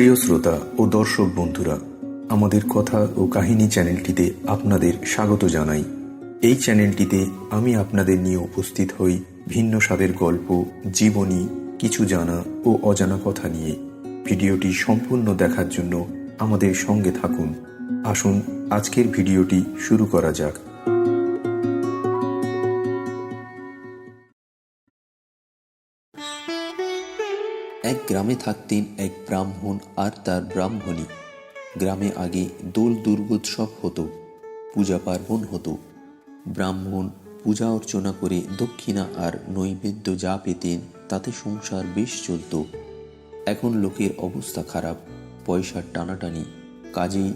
প্রিয় শ্রোতা ও দর্শক বন্ধুরা, আমাদের কথা ও কাহিনী চ্যানেলটিতে আপনাদের স্বাগত জানাই। এই চ্যানেলটিতে আমি আপনাদের নিয়ে উপস্থিত হই ভিন্ন স্বাদের গল্প, জীবনী, কিছু জানা ও অজানা কথা নিয়ে। ভিডিওটি সম্পূর্ণ দেখার জন্য আমাদের সঙ্গে থাকুন। আসুন, আজকের ভিডিওটি শুরু করা যাক। গ্রামে থাকতেন এক ব্রাহ্মণ আর তার ব্রাহ্মণী। গ্রামে আগে দোল দুর্গোৎসব হতো, পূজা পার্বণ হতো। ব্রাহ্মণ পূজা অর্চনা করে দক্ষিণা আর নৈবেদ্য যা পেতেন তাতে সংসার বেশ চলত। এখন লোকের অবস্থা খারাপ, পয়সার টানাটানি। কাজেই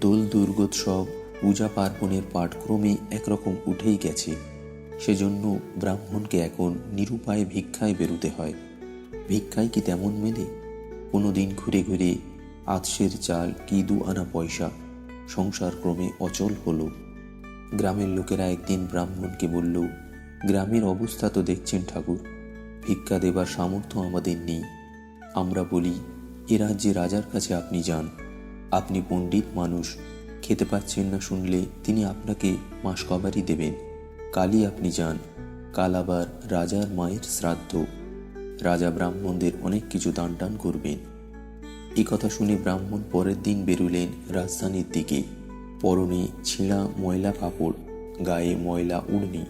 দোল দুর্গোৎসব, পূজা পার্বণের পাঠক্রমে একরকম উঠেই গেছে। সেজন্য ব্রাহ্মণকে এখন নিরুপায় ভিক্ষায় বেরোতে হয়। ভিক্ষায় কি তেমন মেলে? কোনো দিন ঘুরে ঘুরে আতসের চাল কি দু আনা পয়সা? সংসার ক্রমে অচল হলো। গ্রামের লোকেরা একদিন ব্রাহ্মণকে বলল, গ্রামের অবস্থা তো দেখছেন ঠাকুর, ভিক্ষা দেবার সামর্থ্য আমাদের নেই। আমরা বলি, এ রাজ্যে রাজার কাছে আপনি যান। আপনি পণ্ডিত মানুষ, খেতে পাচ্ছেন না শুনলে তিনি আপনাকে মাস কবারই দেবেন। কালই আপনি যান। কাল আবার রাজার মায়ের শ্রাদ্ধ। রাজা ব্রাহ্মণদের অনেক কিছু দান টান করবেন। এই কথা শুনে ব্রাহ্মণ পরের দিন বেরুলেন রাজধানীর দিকে। পরনে ছিঁড়া ময়লা কাপড়, গায়ে ময়লা উড়নি।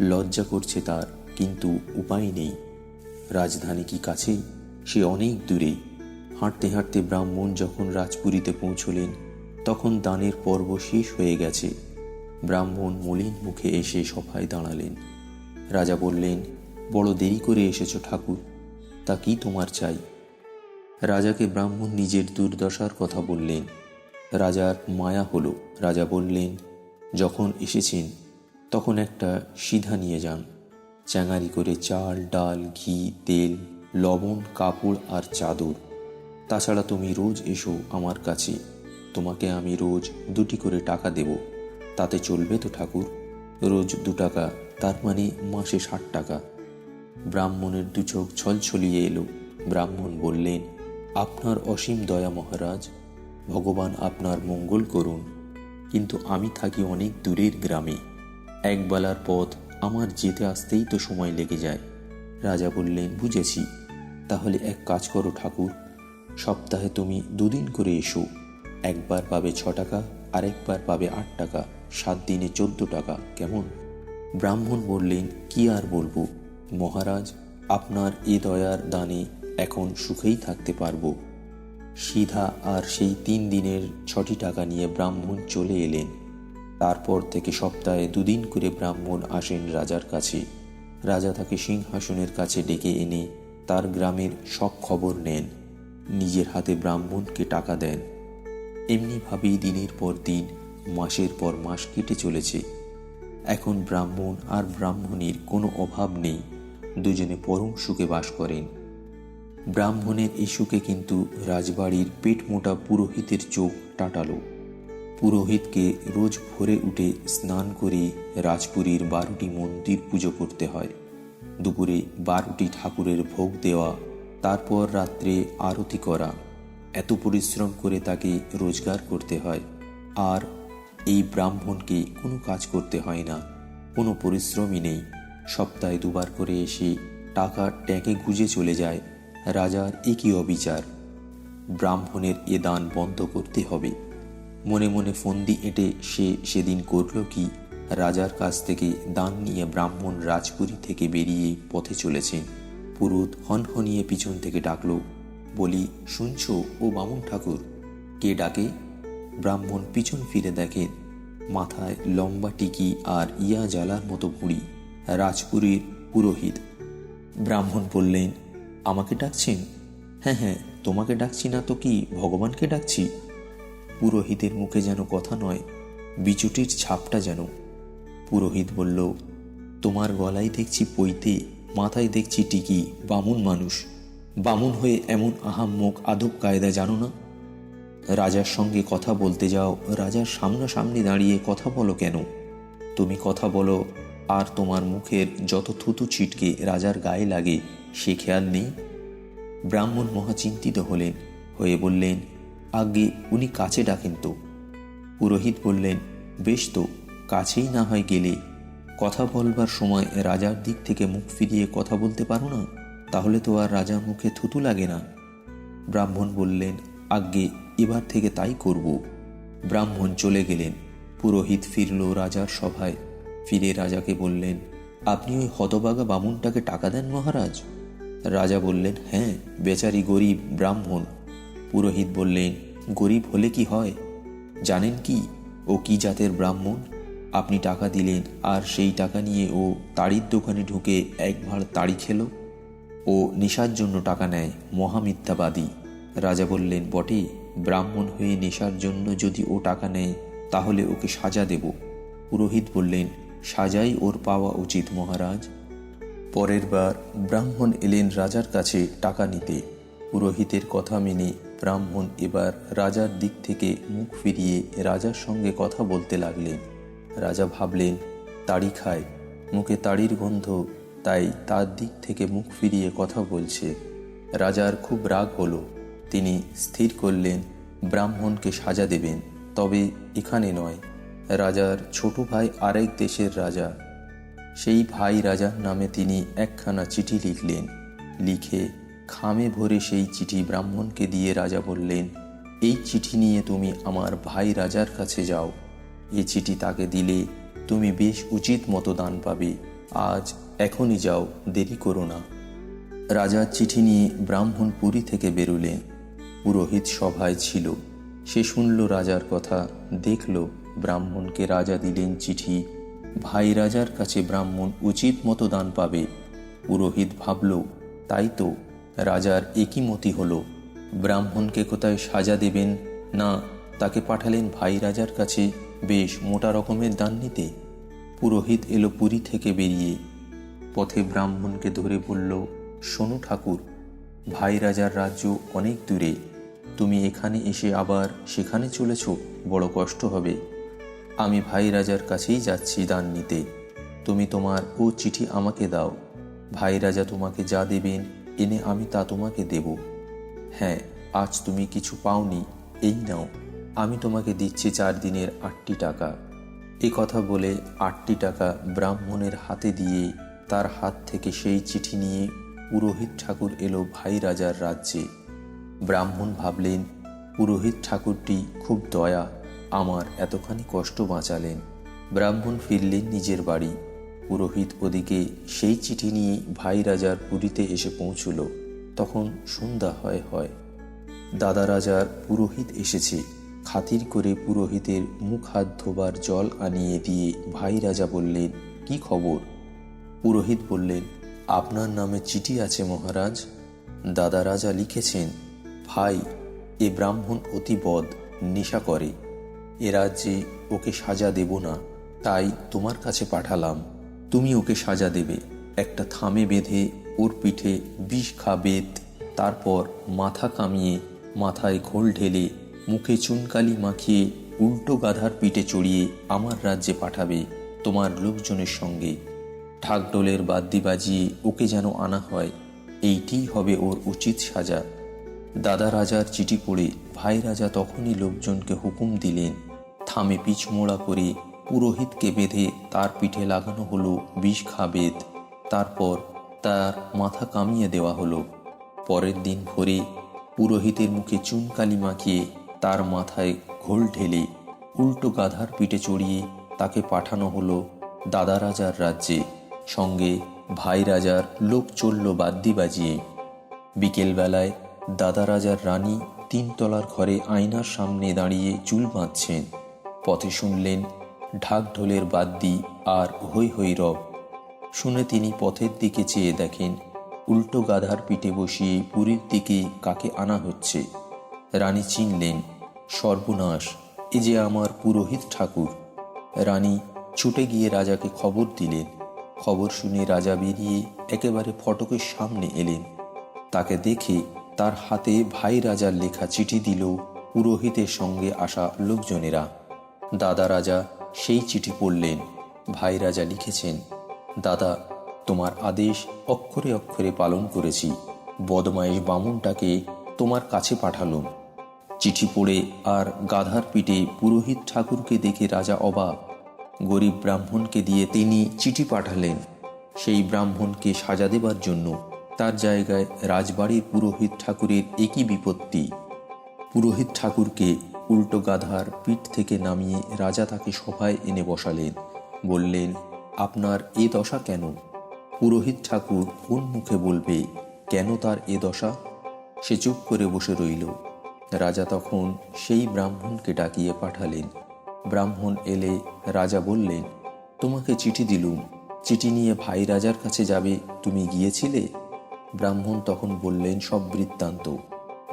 লজ্জা করছে তার, কিন্তু উপায় নেই। রাজধানী কি কাছে? সে অনেক দূরে। হাঁটতে হাঁটতে ব্রাহ্মণ যখন রাজপুরীতে পৌঁছলেন, তখন দানের পর্ব শেষ হয়ে গেছে। ব্রাহ্মণ মলিন মুখে এসে সভায় দাঁড়ালেন। রাজা বললেন বড় দেরি করে এসেছ ঠাকুর, তা কি তোমার চাই? রাজাকে ব্রাহ্মণ নিজের দুর্দশার কথা বললেন। রাজার মায়া হলো। রাজা বললেন, যখন এসেছেন, তখন একটা সিধা নিয়ে যান। চ্যাঙারি করে চাল, ডাল, ঘি, তেল, লবণ, কাপড় আর চাদর। তাছাড়া তুমি রোজ এসো আমার কাছে। তোমাকে আমি রোজ দুটি করে টাকা দেব। তাতে চলবে তো ঠাকুর? রোজ দু টাকা, তার মানে মাসে ষাট টাকা। ব্রাহ্মণের দু চোখ ছলছলিয়ে এলো। ব্রাহ্মণ বললেন, আপনার অসীম দয়া মহারাজ, ভগবান আপনার মঙ্গল করুন। কিন্তু আমি থাকি অনেক দূরের গ্রামে। একবেলার পথ আমার যেতে আসতেই তো সময় লেগে যায়। রাজা বললেন, বুঝেছি। তাহলে এক কাজ করো ঠাকুর। সপ্তাহে তুমি দুদিন করে এসো। একবার পাবে ছ টাকা, আরেকবার পাবে আট টাকা, সাত দিনে চোদ্দ টাকা, কেমন? ব্রাহ্মণ বললেন, কি আর বলব? মহারাজ, আপনার এ দয়ার দানে এখন সুখেই থাকতে পারব। সিধা আর সেই তিন দিনের ছটি টাকা নিয়ে ব্রাহ্মণ চলে এলেন। তারপর থেকে সপ্তাহে দুদিন করে ব্রাহ্মণ আসেন রাজার কাছে। রাজা তাকে সিংহাসনের কাছে ডেকে এনে তার গ্রামের সব খবর নেন। নিজের হাতে ব্রাহ্মণকে টাকা দেন। এমনিভাবেই দিনের পর দিন, মাসের পর মাস কেটে চলেছে। এখন ব্রাহ্মণ আর ব্রাহ্মণীর কোনো অভাব নেই। দুজনে পরম সুখে বাস করেন। ব্রাহ্মণের এই সুখে কিন্তু রাজবাড়ির পেট মোটা পুরোহিতের চোখ টাটালো। পুরোহিতকে রোজ ভোরে উঠে স্নান করে রাজপুরীর বারোটি মন্দির পুজো করতে হয়। দুপুরে বারোটি ঠাকুরের ভোগ দেওয়া, তারপর রাত্রে আরতি করা। এত পরিশ্রম করে তাকে রোজগার করতে হয়। আর এই ব্রাহ্মণকে কোনো কাজ করতে হয় না। কোনো পরিশ্রমই নেই। সপ্তাহে দুবার করে এসে টাকা ট্যাঁকে গুজে চলে যায় রাজার একই অবিচার। ব্রাহ্মণের এ দান বন্ধ করতে হবে। মনে মনে ফন্দি এঁটে সে সেদিন করল কি? রাজার কাছ থেকে দান নিয়ে ব্রাহ্মণ রাজপুরী থেকে বেরিয়ে পথে চলেছেন পুরুত হনহনিয়ে পিছন থেকে ডাকল, বলি, শুনছ ও বামুন ঠাকুর, কে ডাকে? ব্রাহ্মণ পিছন ফিরে দেখেন মাথায় লম্বা টিকি আর ইয়া জ্বালার মতো ভুঁড়ি। রাজপুরীর পুরোহিত। ব্রাহ্মণ বললেন, আমাকে ডাকছেন? হ্যাঁ হ্যাঁ তোমাকে ডাকছি না তো কি ভগবানকে ডাকছি? পুরোহিতের মুখে যেন কথা নয়, বিচুটির ছাপটা যেন। পুরোহিত বলল, তোমার গলায় দেখছি পৈতে, মাথায় দেখছি টিকি, বামুন মানুষ। বামুন হয়ে এমন আহাম্মক আদব কায়দা জানো না? রাজার সঙ্গে কথা বলতে যাও, রাজার সামনাসামনি দাঁড়িয়ে কথা বলো কেন? তুমি কথা বলো আর তোমার মুখের যত থুতু ছিটকে রাজার গায়ে লাগে, সে খেয়াল নেই? ব্রাহ্মণ মহা চিন্তিত হলেন, হয়ে বললেন আগে উনি কাছে ডাকেন তো। পুরোহিত বললেন, বেশ তো, কাছেই না হয় গেলে। কথা বলবার সময় রাজার দিক থেকে মুখ ফিরিয়ে কথা বলতে পারো না? তাহলে তো আর রাজার মুখে থুতু লাগে না। ব্রাহ্মণ বললেন, আজ্ঞে, এবার থেকে তাই করব। ব্রাহ্মণ চলে গেলেন। পুরোহিত ফিরল রাজার সভায়। ফিরে রাজাকে বললেন, আপনি ওই হতবাগা বামুনটাকে টাকা দেন মহারাজ? রাজা বললেন হ্যাঁ বেচারি গরিব ব্রাহ্মণ। পুরোহিত বললেন, গরিব হলে কি হয়? জানেন কি, ও কি জাতের ব্রাহ্মণ? আপনি টাকা দিলেন, আর সেই টাকা নিয়ে ও তাড়ির দোকানে ঢুকে এক ভাঁড় তাড়ি খেল। ও নেশার জন্য টাকা নেয়, মহামিথ্যাবাদী। রাজা বললেন, বটে, ব্রাহ্মণ হয়ে নেশার জন্য যদি ও টাকা নেয়, তাহলে ওকে সাজা দেব। পুরোহিত বললেন সাজাই ওর পাওয়া উচিত, মহারাজ। পরের বার ব্রাহ্মণ এলেন রাজার কাছে টাকা নিতে। পুরোহিতের কথা মেনে ব্রাহ্মণ এবার রাজার দিক থেকে মুখ ফিরিয়ে রাজার সঙ্গে কথা বলতে লাগলেন। রাজা ভাবলেন, তাড়ি খায়, মুখে তাড়ির গন্ধ, তাই তার দিক থেকে মুখ ফিরিয়ে কথা বলছে। রাজার খুব রাগ হলো। তিনি স্থির করলেন, ব্রাহ্মণকে সাজা দেবেন, তবে এখানে নয়। রাজার ছোট ভাই আরেক দেশের রাজা। সেই ভাই রাজার নামে তিনি একখানা চিঠি লিখলেন। লিখে খামে ভরে সেই চিঠি ব্রাহ্মণকে দিয়ে রাজা বললেন, এই চিঠি নিয়ে তুমি আমার ভাই রাজার কাছে যাও। এ চিঠি তাকে দিলে তুমি বেশ উচিত মতো দান পাবে। আজ এখনই যাও, দেরি করো না। রাজার চিঠি নিয়ে ব্রাহ্মণ পুরী থেকে বেরুলেন পুরোহিত সভায় ছিল। সে শুনল রাজার কথা, দেখল ব্রাহ্মণকে রাজা দিলেন চিঠি। ভাই রাজার কাছে ব্রাহ্মণ উচিত মতো দান পাবে। পুরোহিত ভাবল, তাই তো, রাজার একই মতি হল। ব্রাহ্মণকে কোথায় সাজা দেবেন? না, তাকে পাঠালেন ভাই রাজার কাছে বেশ মোটা রকমের দান নিতে। পুরোহিত এলো পুরী থেকে বেরিয়ে। পথে ব্রাহ্মণকে ধরে বলল, শোনো ঠাকুর, ভাই রাজার রাজ্য অনেক দূরে। তুমি এখানে এসে আবার সেখানে চলেছ, বড় কষ্ট হবে। আমি ভাই রাজার কাছেই যাচ্ছি দান নিতে। তুমি তোমার ও চিঠি আমাকে দাও। ভাই রাজা তোমাকে যা দেবেন, এনে আমি তা তোমাকে দেব। হ্যাঁ আজ তুমি কিছু পাওনি, এই নাও। আমি তোমাকে দিচ্ছি চার দিনের আটটি টাকা। এ কথা বলে আটটি টাকা ব্রাহ্মণের হাতে দিয়ে তার হাত থেকে সেই চিঠি নিয়ে পুরোহিত ঠাকুর এলো ভাই রাজার রাজ্যে। ব্রাহ্মণ ভাবলেন, পুরোহিত ঠাকুরটি খুব দয়া আমার এতখানি কষ্ট বাঁচালেন। ব্রাহ্মণ ফিরলেন নিজের বাড়ি। পুরোহিত ওদিকে সেই চিঠি নিয়ে ভাই রাজার পুরীতে এসে পৌঁছল। তখন সন্ধ্যা হয় হয়। দাদা রাজার পুরোহিত এসেছে। খাতির করে পুরোহিতের মুখ হাত ধোবার জল আনিয়ে দিয়ে ভাই রাজা বললেন, কি খবর? পুরোহিত বললেন, আপনার নামে চিঠি আছে মহারাজ। দাদা রাজা লিখেছেন, ভাই, এ ব্রাহ্মণ অতিবদ নেশা করে। এ রাজ্যে ওকে সাজা দেব না, তাই তোমার কাছে পাঠালাম। তুমি ওকে সাজা দেবে। একটা থামে বেঁধে ওর পিঠে বিষ খাবেত তারপর মাথা কামিয়ে মাথায় ঘোল ঢেলে মুখে চুনকালি মাখিয়ে উল্টো গাধার পিঠে চড়িয়ে আমার রাজ্যে পাঠাবে তোমার লোকজনের সঙ্গে। ঢাকডোলের বাদ্যি বাজিয়ে ওকে যেন আনা হয়, এইটিই হবে ওর উচিত সাজা। দাদা রাজার চিঠি পড়ে ভাই রাজা তখনই লোকজনকে হুকুম দিলেন থামে পিছমোড়া করে পুরোহিতকে বেঁধে তার পিঠে লাগানো হলো বিষ খাবেদ। তারপর তার মাথা কামিয়ে দেওয়া হলো। পরের দিন ভোরে পুরোহিতের মুখে চুনকালি মাখিয়ে তার মাথায় ঘোল ঢেলে উল্টো গাধার পিঠে চড়িয়ে তাকে পাঠানো হলো দাদা রাজার রাজ্যে। সঙ্গে ভাই রাজার লোক চলল বাদ্যি বাজিয়ে। বিকেলবেলায় দাদা রাজার রানী তিনতলার ঘরে আয়নার সামনে দাঁড়িয়ে চুল বাঁধছেন। পথে শুনলেন, ঢাক ঢোলের বাদ্যি আর হৈ হৈ রব। শুনে তিনি পথের দিকে চেয়ে দেখেন, উল্টো গাধার পিঠে বসিয়ে পুরীর দিকে কাকে আনা হচ্ছে। রানী চিনলেন, সর্বনাশ, এ যে আমার পুরোহিত ঠাকুর। রানী ছুটে গিয়ে রাজাকে খবর দিলেন। খবর শুনে রাজা বেরিয়ে একেবারে ফটকের সামনে এলেন। তাকে দেখে তার হাতে ভাই রাজার লেখা চিঠি দিল পুরোহিতের সঙ্গে আসা লোকজনেরা দাদা রাজা সেই চিঠি পড়লেন। ভাই রাজা লিখেছেন, দাদা, তোমার আদেশ অক্ষরে অক্ষরে পালন করেছি। বদমাইশ বামুনটাকে তোমার কাছে পাঠালুম। চিঠি পড়ে আর গাধার পিঠে পুরোহিত ঠাকুরকে দেখে রাজা অবাক। গরিব ব্রাহ্মণকে দিয়ে তিনি চিঠি পাঠালেন। সেই ব্রাহ্মণকে সাজা দেবার জন্য তার জায়গায় রাজবাড়ির পুরোহিত ঠাকুরের একই বিপত্তি। পুরোহিত ঠাকুরকে উল্টো গাধার পিঠ থেকে নামিয়ে রাজা তাকে সভায় এনে বসালেন। বললেন, আপনার এ দশা কেন? পুরোহিত ঠাকুর কোন মুখে বলবে, কেন তার এ দশা? সে চুপ করে বসে রইল। রাজা তখন সেই ব্রাহ্মণকে ডাকিয়ে পাঠালেন। ব্রাহ্মণ এলে রাজা বললেন, তোমাকে চিঠি দিলুম। চিঠি নিয়ে ভাই রাজার কাছে যাবে, তুমি গিয়েছিলে? ব্রাহ্মণ তখন বললেন, সব বৃত্তান্ত।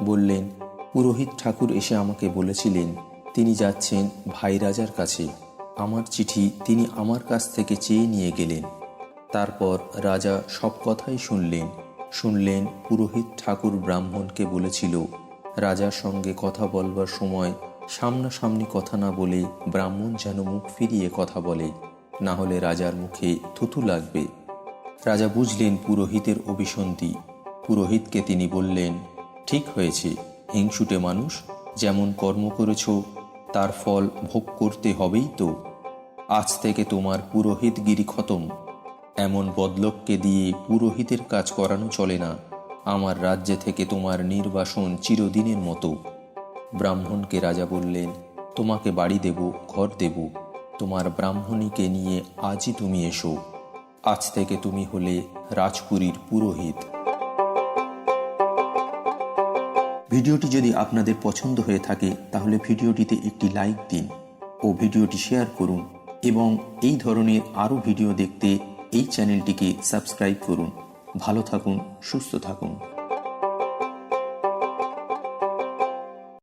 বললেন পুরোহিত ঠাকুর এসে আমাকে বলেছিলেন, তিনি যাচ্ছেন ভাই রাজার কাছে। আমার চিঠি তিনি আমার কাছ থেকে চেয়ে নিয়ে গেলেন। তারপর রাজা সব কথাই শুনলেন। শুনলেন পুরোহিত ঠাকুর ব্রাহ্মণকে বলেছিল, রাজার সঙ্গে কথা বলবার সময় সামনাসামনি কথা না বলে ব্রাহ্মণ যেন মুখ ফিরিয়ে কথা বলে। না হলে রাজার মুখে থুতু লাগবে। রাজা বুঝলেন পুরোহিতের অভিসন্ধি। পুরোহিতকে তিনি বললেন, ঠিক হয়েছে। হিংসুটে মানুষ, যেমন কর্ম করেছ, তার ফল ভোগ করতে হবেই তো। আজ থেকে তোমার পুরোহিতগিরি খতম। এমন বদলককে দিয়ে পুরোহিতের কাজ করানো চলে না। আমার রাজ্যে থেকে তোমার নির্বাসন চিরদিনের মতো। ব্রাহ্মণকে রাজা বললেন, তোমাকে বাড়ি দেব, ঘর দেব। তোমার ব্রাহ্মণীকে নিয়ে আজই তুমি এসো। আজ থেকে তুমি হলে রাজপুরীর পুরোহিত। ভিডিওটি যদি আপনাদের পছন্দ হয়ে থাকে, তাহলে ভিডিওটিতে একটি লাইক দিন ও ভিডিওটি শেয়ার করুন এবং এই ধরনের আরও ভিডিও দেখতে এই চ্যানেলটিকে সাবস্ক্রাইব করুন। ভালো থাকুন, সুস্থ থাকুন।